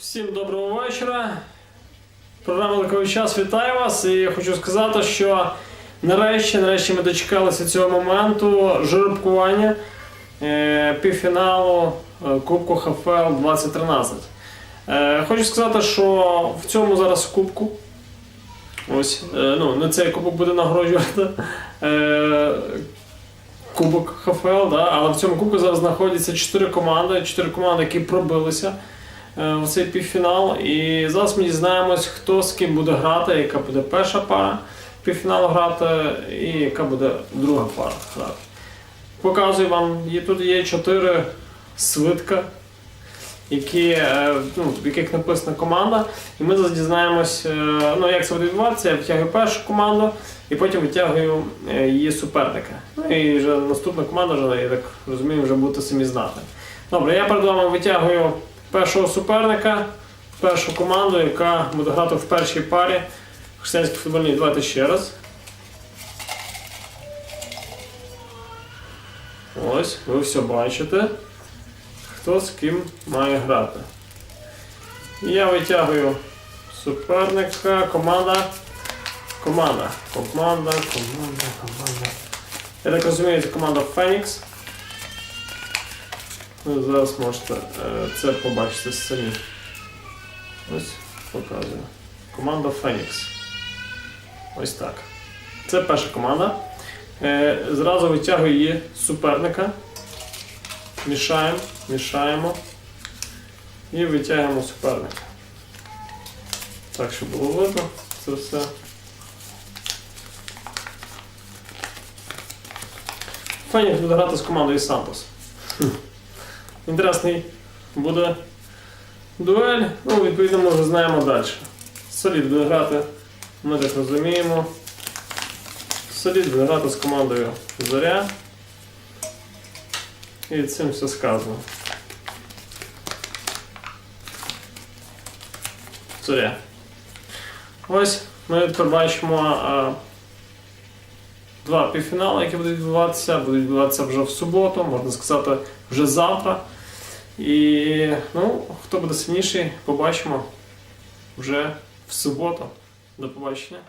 Всім доброго вечора. Програма Ликовий час вітаю вас. І я хочу сказати, що нарешті, нарешті ми дочекалися цього моменту жеребкування е, півфіналу е, Кубку ХФЛ 2013. Е, хочу сказати, що в цьому зараз кубку. Ось, ну, не цей кубок буде нагороджувати. Кубок ХФЛ, да? але в цьому кубку зараз знаходяться 4 команди, 4 команди, які пробилися в цей півфінал. І зараз ми дізнаємось, хто з ким буде грати, яка буде перша пара півфіналу грати, і яка буде друга пара грати. Показую вам, є, тут є 4 свитка, які, е, ну, в яких написана команда. І ми зараз дізнаємось, е, ну, як це буде відбуватися. Я витягую першу команду і потім витягую е, її суперника. Ну і вже наступна команда, вже, я так розумію, вже будете самі знати. Добре, я перед вами витягую першого суперника, першу команду, яка буде грати в першій парі християнській футбольній. Давайте ще раз. Ось, ви все бачите, хто з ким має грати. Я витягую суперника, команда. Команда. Команда, команда, команда. Я так розумію, це команда Phoenix. Ви зараз можете е, це побачити самі. Ось показую. Команда Phoenix. Ось так. Це перша команда. Е, Зразу витягую її суперника. Мішаємо, мішаємо. І витягуємо суперника. Так, щоб було видно це все. Фенікс буде грати з командою Сантос. Інтересний буде дуель. Ну, відповідно, ми вже знаємо далі. Солід буде грати, ми так розуміємо. Солід буде грати з командою Зоря. І цим все сказано. Зоря. Ось ми тепер а, два півфінали, які будуть відбуватися. Будуть відбуватися вже в суботу, можна сказати, вже завтра. І ну, хто буде сильніший, побачимо вже в суботу. До побачення.